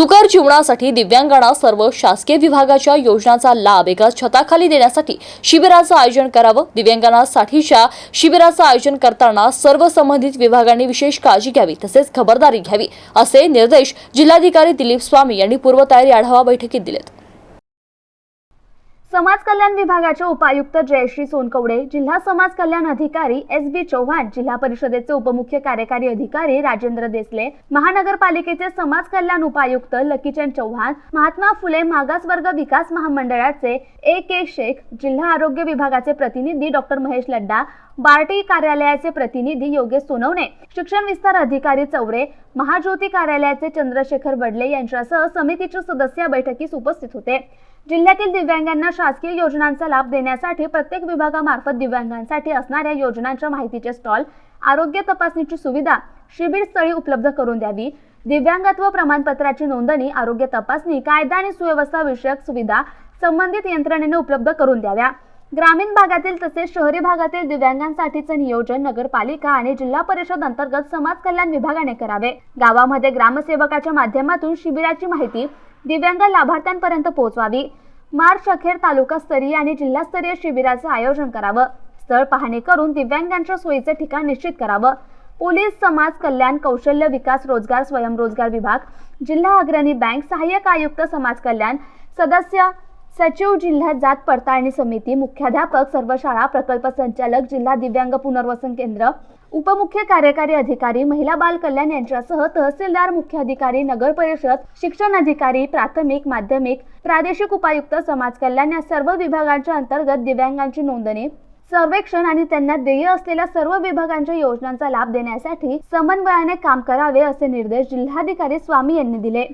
सुकर जीवनासाठी दिव्यांगांना सर्व शासकीय विभागाच्या योजनांचा लाभ एका छताखाली देण्यासाठी शिबिराचं आयोजन करावं. दिव्यांगांसाठीच्या शिबिराचं आयोजन करताना सर्व संबंधित विभागांनी विशेष काळजी घ्यावी तसेच खबरदारी घ्यावी असे निर्देश जिल्हाधिकारी दिलीप स्वामी यांनी पूर्वतयारी आढावा बैठकीत दिलेत. समाज कल्याण विभागाचे उपायुक्त जयश्री सोनकवडे जिल्हा समाज कल्याण अधिकारी एस बी चव्हाण जिल्हा परिषदेचे उपमुख्य कार्यकारी अधिकारी राजेंद्र देसले महानगरपालिकेचे समाज कल्याण उपायुक्त लकीचंद चव्हाण महात्मा फुले मागासवर्ग विकास महामंडळाचे ए के शेख जिल्हा आरोग्य विभागाचे प्रतिनिधी डॉक्टर महेश लड्डा बार्टी कार्यालयाचे प्रतिनिधी योगेश सोनवणे शिक्षण विस्तार अधिकारी चौरे महाज्योती कार्यालयाचे चंद्रशेखर बडले यांच्यासह समितीचे सदस्य बैठकीस उपस्थित होते. जिल्ह्यातील दिव्यांगांना शासकीय योजनांचा लाभ देण्यासाठी प्रत्येक विभागामार्फत दिव्यांगांसाठी असणाऱ्या योजनांच्या माहितीचे स्टॉल आरोग्य तपासणीची सुविधा शिबिर स्थळी उपलब्ध करून द्यावी. दिव्यांगत्व प्रमाणपत्राची नोंदणी आरोग्य तपासणी कायदा आणि सुव्यवस्था विषयक सुविधा संबंधित यंत्रणेने उपलब्ध करून द्याव्या. ग्रामीण भागातील तसेच शहरी भागातील दिव्यांगांसाठीचे नियोजन नगरपालिका आणि जिल्हा परिषद अंतर्गत समाज कल्याण विभागाने करावे. गावामध्ये ग्रामसेवकाच्या माध्यमातून शिबिराची माहिती दिव्यांग लाभार्थ्यांपर्यंत पोहोचवावी. मार्च अखेर तालुकास्तरीय आणि जिल्हास्तरीय शिबिराचं आयोजन करावं. स्थळ पाहणी करून दिव्यांगांच्या सोयीचं ठिकाण निश्चित करावं. पोलीस समाज कल्याण कौशल्य विकास रोजगार स्वयंरोजगार विभाग जिल्हा अग्रणी बँक सहाय्यक आयुक्त समाज कल्याण सदस्य सचिव जिल्हा जात पडताळणी समिती मुख्याध्यापक सर्व शाळा प्रकल्प संचालक जिल्हा दिव्यांग पुनर्वसन केंद्र उपमुख्य कार्यकारी अधिकारी महिला बाल कल्याण यांच्यासह तहसीलदार मुख्याधिकारी नगर परिषद शिक्षण अधिकारी प्राथमिक माध्यमिक प्रादेशिक उपायुक्त समाज कल्याण या सर्व विभागांच्या अंतर्गत दिव्यांगांची नोंदणी सर्वेक्षण आणि त्यांना देय असलेल्या सर्व विभागांच्या योजनांचा लाभ देण्यासाठी समन्वयाने काम करावे असे निर्देश जिल्हाधिकारी स्वामी यांनी दिले.